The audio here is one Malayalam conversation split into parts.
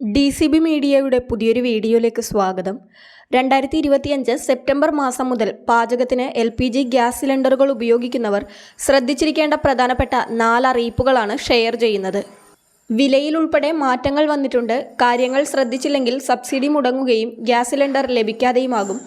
ഡി സി ബി മീഡിയയുടെ പുതിയൊരു വീഡിയോയിലേക്ക് സ്വാഗതം. രണ്ടായിരത്തി ഇരുപത്തിയഞ്ച് സെപ്റ്റംബർ മാസം മുതൽ പാചകത്തിന് എൽ പി ജി ഗ്യാസ് സിലിണ്ടറുകൾ ഉപയോഗിക്കുന്നവർ ശ്രദ്ധിച്ചിരിക്കേണ്ട പ്രധാനപ്പെട്ട നാല് അറിയിപ്പുകളാണ് ഷെയർ ചെയ്യുന്നത്. വിലയിൽ ഉൾപ്പെടെ മാറ്റങ്ങൾ വന്നിട്ടുണ്ട്. കാര്യങ്ങൾ ശ്രദ്ധിച്ചില്ലെങ്കിൽ സബ്സിഡി മുടങ്ങുകയും ഗ്യാസ് സിലിണ്ടർ ലഭിക്കാതെയുമാകും.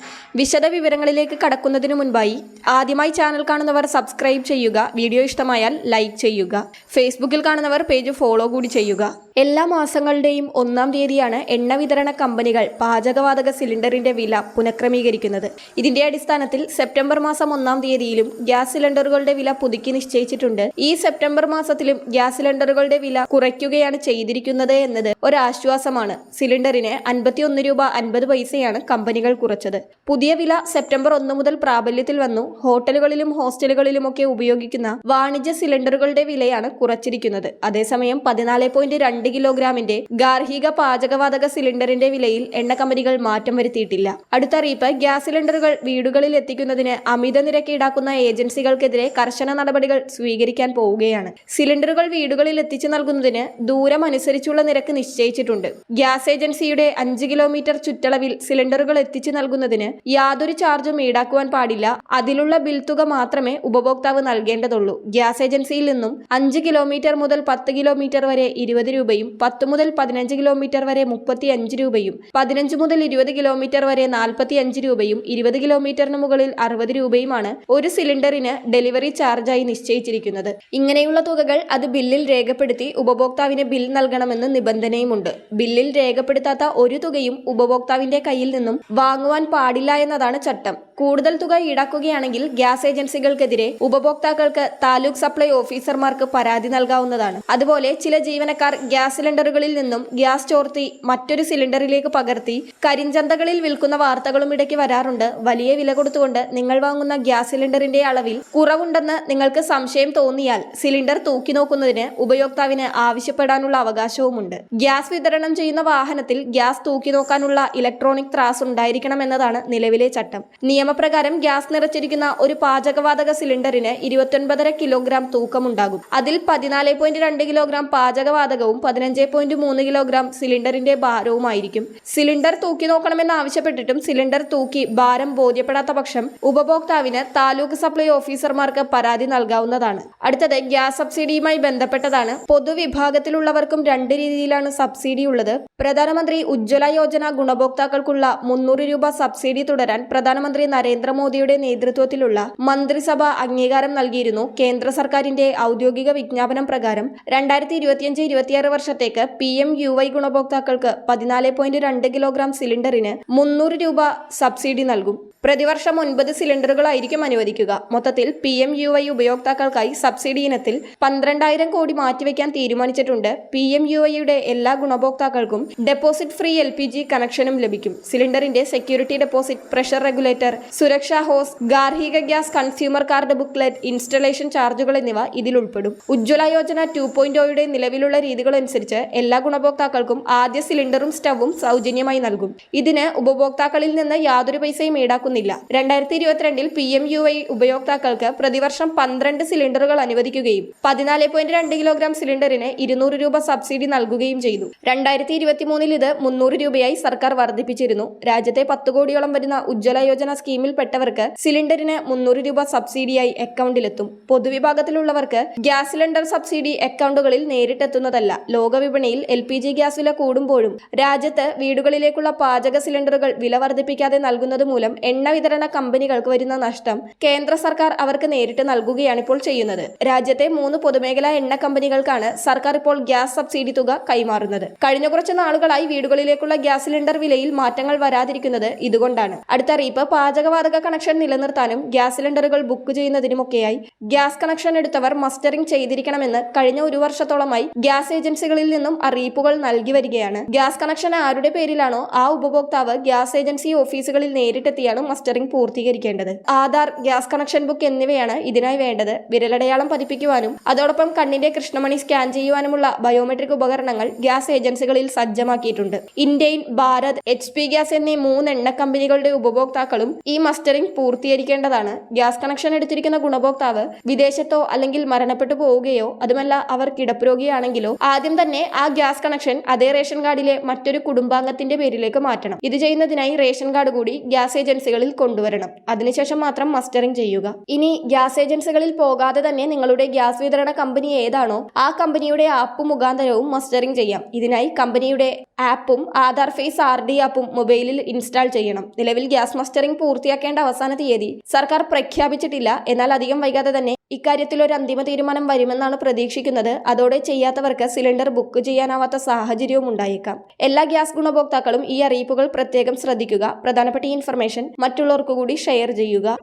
വിശദ വിവരങ്ങളിലേക്ക് കടക്കുന്നതിനു മുൻപായി ആദ്യമായി ചാനൽ കാണുന്നവർ സബ്സ്ക്രൈബ് ചെയ്യുക. വീഡിയോ ഇഷ്ടമായാൽ ലൈക്ക് ചെയ്യുക. ഫേസ്ബുക്കിൽ കാണുന്നവർ പേജ് ഫോളോ കൂടി ചെയ്യുക. എല്ലാ മാസങ്ങളുടെയും ഒന്നാം തീയതിയാണ് എണ്ണ വിതരണ കമ്പനികൾ പാചകവാതക സിലിണ്ടറിന്റെ വില പുനഃക്രമീകരിക്കുന്നത്. ഇതിന്റെ അടിസ്ഥാനത്തിൽ സെപ്റ്റംബർ മാസം ഒന്നാം തീയതിയിലും ഗ്യാസ് സിലിണ്ടറുകളുടെ വില പുതുക്കി നിശ്ചയിച്ചിട്ടുണ്ട്. ഈ സെപ്റ്റംബർ മാസത്തിലും ഗ്യാസ് സിലിണ്ടറുകളുടെ വില കുറയ്ക്കുകയാണ് ചെയ്തിരിക്കുന്നത് എന്നത് ഒരാശ്വാസമാണ്. സിലിണ്ടറിന് അൻപത്തിയൊന്ന് രൂപ അൻപത് പൈസയാണ് കമ്പനികൾ കുറച്ചത്. പുതിയ വില സെപ്റ്റംബർ ഒന്ന് മുതൽ പ്രാബല്യത്തിൽ വന്നു. ഹോട്ടലുകളിലും ഹോസ്റ്റലുകളിലുമൊക്കെ ഉപയോഗിക്കുന്ന വാണിജ്യ സിലിണ്ടറുകളുടെ വിലയാണ് കുറച്ചിരിക്കുന്നത്. അതേസമയം പതിനാല് പോയിന്റ് രണ്ട് കിലോഗ്രാമിന്റെ ഗാർഹിക പാചകവാതക സിലിണ്ടറിന്റെ വിലയിൽ എണ്ണ കമ്പനികൾ മാറ്റം വരുത്തിയിട്ടില്ല. അടുത്ത അറിയിപ്പ് ഗ്യാസ് സിലിണ്ടറുകൾ വീടുകളിൽ എത്തിക്കുന്നതിന് അമിത നിരക്ക് ഈടാക്കുന്ന ഏജൻസികൾക്കെതിരെ കർശന നടപടികൾ സ്വീകരിക്കാൻ പോവുകയാണ്. സിലിണ്ടറുകൾ വീടുകളിൽ എത്തിച്ചു നൽകുന്നതിന് ദൂരം അനുസരിച്ചുള്ള നിരക്ക് നിശ്ചയിച്ചിട്ടുണ്ട്. ഗ്യാസ് ഏജൻസിയുടെ അഞ്ച് കിലോമീറ്റർ ചുറ്റളവിൽ സിലിണ്ടറുകൾ എത്തിച്ചു നൽകുന്നതിന് യാതൊരു ചാർജും ഈടാക്കുവാൻ പാടില്ല. അതിലുള്ള ബിൽ തുക മാത്രമേ ഉപഭോക്താവ് നൽകേണ്ടതുള്ളൂ. ഗ്യാസ് ഏജൻസിയിൽ നിന്നും അഞ്ച് കിലോമീറ്റർ മുതൽ പത്ത് കിലോമീറ്റർ വരെ ഇരുപത് രൂപയും പത്ത് മുതൽ പതിനഞ്ച് കിലോമീറ്റർ വരെ മുപ്പത്തി അഞ്ച് രൂപയും പതിനഞ്ച് മുതൽ ഇരുപത് കിലോമീറ്റർ വരെ നാൽപ്പത്തി അഞ്ച് രൂപയും ഇരുപത് കിലോമീറ്ററിന് മുകളിൽ അറുപത് രൂപയുമാണ് ഒരു സിലിണ്ടറിന് ഡെലിവറി ചാർജായി നിശ്ചയിച്ചിരിക്കുന്നത്. ഇങ്ങനെയുള്ള തുകകൾ അത് ബില്ലിൽ രേഖപ്പെടുത്തി ഉപഭോക്താവിന് ബിൽ നൽകണമെന്ന് നിബന്ധനയുമുണ്ട്. ബില്ലിൽ രേഖപ്പെടുത്താത്ത ഒരു തുകയും ഉപഭോക്താവിന്റെ കയ്യിൽ നിന്നും വാങ്ങുവാൻ പാടില്ല എന്നതാണ് ചട്ടം. കൂടുതൽ തുക ഈടാക്കുകയാണെങ്കിൽ ഗ്യാസ് ഏജൻസികൾക്കെതിരെ ഉപഭോക്താക്കൾക്ക് താലൂക്ക് സപ്ലൈ ഓഫീസർമാർക്ക് പരാതി നൽകാവുന്നതാണ്. അതുപോലെ ചില ജീവനക്കാർ ഗ്യാസ് സിലിണ്ടറുകളിൽ നിന്നും ഗ്യാസ് ചോർത്തി മറ്റൊരു സിലിണ്ടറിലേക്ക് പകർത്തി കരിഞ്ചന്തകളിൽ വിൽക്കുന്ന വാർത്തകളും ഇടയ്ക്ക് വരാറുണ്ട്. വലിയ വില കൊടുത്തുകൊണ്ട് നിങ്ങൾ വാങ്ങുന്ന ഗ്യാസ് സിലിണ്ടറിന്റെ അളവിൽ കുറവുണ്ടെന്ന് നിങ്ങൾക്ക് സംശയം തോന്നിയാൽ സിലിണ്ടർ തൂക്കി നോക്കുന്നതിന് ഉപയോക്താവിന് ആവശ്യപ്പെടാനുള്ള അവകാശവുമുണ്ട്. ഗ്യാസ് വിതരണം ചെയ്യുന്ന വാഹനത്തിൽ ഗ്യാസ് തൂക്കി നോക്കാനുള്ള ഇലക്ട്രോണിക് ത്രാസ് ഉണ്ടായിരിക്കണം എന്നതാണ് നിലവിലെ ചട്ടം. നിയമപ്രകാരം ഗ്യാസ് നിറച്ചിരിക്കുന്ന ഒരു പാചകവാതക സിലിണ്ടറിന് ഇരുപത്തൊൻപതര കിലോഗ്രാം തൂക്കമുണ്ടാകും. അതിൽ പതിനാല് പോയിന്റ് രണ്ട് കിലോഗ്രാം പാചകവാതകവും പതിനഞ്ച് പോയിന്റ് മൂന്ന് കിലോഗ്രാം സിലിണ്ടറിന്റെ ഭാരവുമായിരിക്കും. സിലിണ്ടർ തൂക്കി നോക്കണമെന്ന് ആവശ്യപ്പെട്ടിട്ടും സിലിണ്ടർ തൂക്കി ഭാരം ബോധ്യപ്പെടാത്ത പക്ഷം ഉപഭോക്താവിന് താലൂക്ക് സപ്ലൈ ഓഫീസർമാർക്ക് പരാതി നൽകാവുന്നതാണ്. അടുത്തത് ഗ്യാസ് സബ്സിഡിയുമായി ബന്ധപ്പെട്ടതാണ്. പൊതുവിഭാഗത്തിലുള്ളവർക്കും രണ്ട് രീതിയിലാണ് സബ്സിഡി ഉള്ളത്. പ്രധാനമന്ത്രി ഉജ്ജ്വല യോജന ഗുണഭോക്താക്കൾക്കുള്ള മുന്നൂറ് രൂപ സബ്സിഡി തുടരാൻ പ്രധാനമന്ത്രി നരേന്ദ്രമോദിയുടെ നേതൃത്വത്തിലുള്ള മന്ത്രിസഭ അംഗീകാരം നൽകിയിരുന്നു കേന്ദ്ര സർക്കാരിന്റെ ഔദ്യോഗിക വിജ്ഞാപനം പ്രകാരം. രണ്ടായിരത്തി ഇരുപത്തിയഞ്ച് ഇരുപത്തിയാറ് വർഷത്തേക്ക് പി എം യു വൈ ഗുണഭോക്താക്കൾക്ക് പതിനാല് പോയിന്റ് രണ്ട് കിലോഗ്രാം സിലിണ്ടറിന് മുന്നൂറ് രൂപ സബ്സിഡി നൽകും. പ്രതിവർഷം ഒൻപത് സിലിണ്ടറുകളായിരിക്കും അനുവദിക്കുക. മൊത്തത്തിൽ പി എം യു ഐ ഉപയോക്താക്കൾക്കായി സബ്സിഡി ഇനത്തിൽ പന്ത്രണ്ടായിരം കോടി മാറ്റിവെക്കാൻ തീരുമാനിച്ചിട്ടുണ്ട്. പി എം യു ഐയുടെ എല്ലാ ഗുണഭോക്താക്കൾക്കും deposit free L P G കണക്ഷനും ലഭിക്കും. സിലിണ്ടറിന്റെ സെക്യൂരിറ്റി ഡെപ്പോസിറ്റ് പ്രഷർ റെഗുലേറ്റർ സുരക്ഷാ ഹോസ് ഗാർഹിക gas consumer card booklet installation ചാർജുകൾ എന്നിവ ഇതിൽ ഉൾപ്പെടും. ഉജ്ജ്വല യോജന ടു പോയിന്റ് ഒയുടെ നിലവിലുള്ള രീതികൾ അനുസരിച്ച് എല്ലാ ഗുണഭോക്താക്കൾക്കും ആദ്യ സിലിണ്ടറും സ്റ്റവും സൗജന്യമായി നൽകും. ഇതിന് ഉപഭോക്താക്കളിൽ നിന്ന് യാതൊരു പൈസയും ഈടാക്കുന്നില്ല. രണ്ടായിരത്തി ഇരുപത്തിരണ്ടിൽ പി എം യു ഐ ഉപയോക്താക്കൾക്ക് പ്രതിവർഷം പന്ത്രണ്ട് സിലിണ്ടറുകൾ അനുവദിക്കുകയും പതിനാല് പോയിന്റ് രണ്ട് കിലോഗ്രാം സിലിണ്ടറിന് ഇരുന്നൂറ് രൂപ സബ്സിഡി നൽകുകയും ചെയ്തു. രണ്ടായിരത്തി ഇരുപത്തിമൂന്നിൽ ഇത് മുന്നൂറ് രൂപയായി സർക്കാർ വർദ്ധിപ്പിച്ചിരുന്നു. രാജ്യത്തെ പത്ത് കോടിയോളം വരുന്ന ഉജ്ജ്വല യോജന സ്കീമിൽപ്പെട്ടവർക്ക് സിലിണ്ടറിന് മുന്നൂറ് രൂപ സബ്സിഡിയായി അക്കൗണ്ടിലെത്തും. പൊതുവിഭാഗത്തിലുള്ളവർക്ക് ഗ്യാസ് സിലിണ്ടർ സബ്സിഡി അക്കൗണ്ടുകളിൽ നേരിട്ടെത്തുന്നതല്ല. ലോകവിപണിയിൽ എൽ പി ജി ഗ്യാസ് വില കൂടുമ്പോഴും രാജ്യത്ത് വീടുകളിലേക്കുള്ള പാചക സിലിണ്ടറുകൾ വില വർദ്ധിപ്പിക്കാതെ നൽകുന്നത് മൂലം എണ്ണ വിതരണ കമ്പനികൾക്ക് വരുന്ന നഷ്ടം കേന്ദ്ര സർക്കാർ അവർക്ക് നേരിട്ട് നൽകുകയാണ് ഇപ്പോൾ ചെയ്യുന്നത്. രാജ്യത്തെ മൂന്ന് പൊതുമേഖലാ എണ്ണ കമ്പനികൾക്കാണ് സർക്കാർ ഇപ്പോൾ ഗ്യാസ് സബ്സിഡി തുക കൈമാറുന്നത്. കഴിഞ്ഞ കുറച്ച് നാളുകളായി വീടുകളിലേക്കുള്ള ഗ്യാസ് സിലിണ്ടർ വിലയിൽ മാറ്റങ്ങൾ വരാതിരിക്കുന്നത് ഇതുകൊണ്ടാണ്. അടുത്ത അറിയിപ്പ് പാചകവാതക കണക്ഷൻ നിലനിർത്താനും ഗ്യാസ് സിലിണ്ടറുകൾ ബുക്ക് ചെയ്യുന്നതിനുമൊക്കെയായി. ഗ്യാസ് കണക്ഷൻ എടുത്തവർ മസ്റ്ററിംഗ് ചെയ്തിരിക്കണമെന്ന് കഴിഞ്ഞ ഒരു വർഷത്തോളമായി ഗ്യാസ് ഏജൻസികളിൽ നിന്നും അറിയിപ്പുകൾ നൽകി വരികയാണ്. ഗ്യാസ് കണക്ഷൻ ആരുടെ പേരിലാണോ ആ ഉപഭോക്താവ് ഗ്യാസ് ഏജൻസി ഓഫീസുകളിൽ നേരിട്ടെത്തിയാണ് മസ്റ്ററിംഗ് പൂർത്തീകരിക്കേണ്ടത്. ആധാർ ഗ്യാസ് കണക്ഷൻ ബുക്ക് എന്നിവയാണ് ഇതിനായി വേണ്ടത്. വിരലടയാളം പതിപ്പിക്കുവാനും അതോടൊപ്പം കണ്ണിന്റെ കൃഷ്ണമണി സ്കാൻ ചെയ്യുവാനുമുള്ള ബയോമെട്രിക് ഉപകരണങ്ങൾ ഗ്യാസ് ഏജൻസികളിൽ സജ്ജമാക്കിയിട്ടുണ്ട്. Indian Bharat H P gas എന്നീ മൂന്ന് എണ്ണ കമ്പനികളുടെ ഉപഭോക്താക്കളും ഈ മസ്റ്ററിംഗ് പൂർത്തീകരിക്കേണ്ടതാണ്. ഗ്യാസ് കണക്ഷൻ എടുത്തിരിക്കുന്ന ഗുണഭോക്താവ് വിദേശത്തോ അല്ലെങ്കിൽ മരണപ്പെട്ടു പോവുകയോ അതുമല്ല അവർ കിടപ്പുരോഗിയാണെങ്കിലോ ആദ്യം തന്നെ ആ ഗ്യാസ് കണക്ഷൻ അതേ റേഷൻ കാർഡിലെ മറ്റൊരു കുടുംബാംഗത്തിന്റെ പേരിലേക്ക് മാറ്റണം. ഇത് ചെയ്യുന്നതിനായി റേഷൻ കാർഡ് കൂടി ഗ്യാസ് ഏജൻസികളിൽ കൊണ്ടുവരണം. അതിനുശേഷം മാത്രം മസ്റ്ററിംഗ് ചെയ്യുക. ഇനി ഗ്യാസ് ഏജൻസികളിൽ പോകാതെ തന്നെ നിങ്ങളുടെ ഗ്യാസ് വിതരണ കമ്പനി ഏതാണോ ആ കമ്പനിയുടെ ആപ്പ് മുഖാന്തരവും മസ്റ്ററിംഗ് ചെയ്യാം. ഇതിനായി കമ്പനിയുടെ ആപ്പും ആധാർ ഫേസ് ആർ ഡി ആപ്പും മൊബൈലിൽ ഇൻസ്റ്റാൾ ചെയ്യണം. നിലവിൽ ഗ്യാസ് മസ്റ്ററിംഗ് പൂർത്തിയാക്കേണ്ട അവസാന തീയതി. സർക്കാർ പ്രഖ്യാപിച്ചിട്ടില്ല. എന്നാൽ അധികം വൈകാതെ തന്നെ ഇക്കാര്യത്തിൽ ഒരു അന്തിമ തീരുമാനം വരുമെന്നാണ് പ്രതീക്ഷിക്കുന്നത്. അതോടെ ചെയ്യാത്തവർക്ക് സിലിണ്ടർ ബുക്ക് ചെയ്യാനാവാത്ത സാഹചര്യവും ഉണ്ടായേക്കാം. എല്ലാ ഗ്യാസ് ഗുണഭോക്താക്കളും ഈ അറിയിപ്പുകൾ പ്രത്യേകം ശ്രദ്ധിക്കുക. പ്രധാനപ്പെട്ട ഈ ഇൻഫർമേഷൻ മറ്റുള്ളവർക്കു കൂടി ഷെയർ ചെയ്യുക.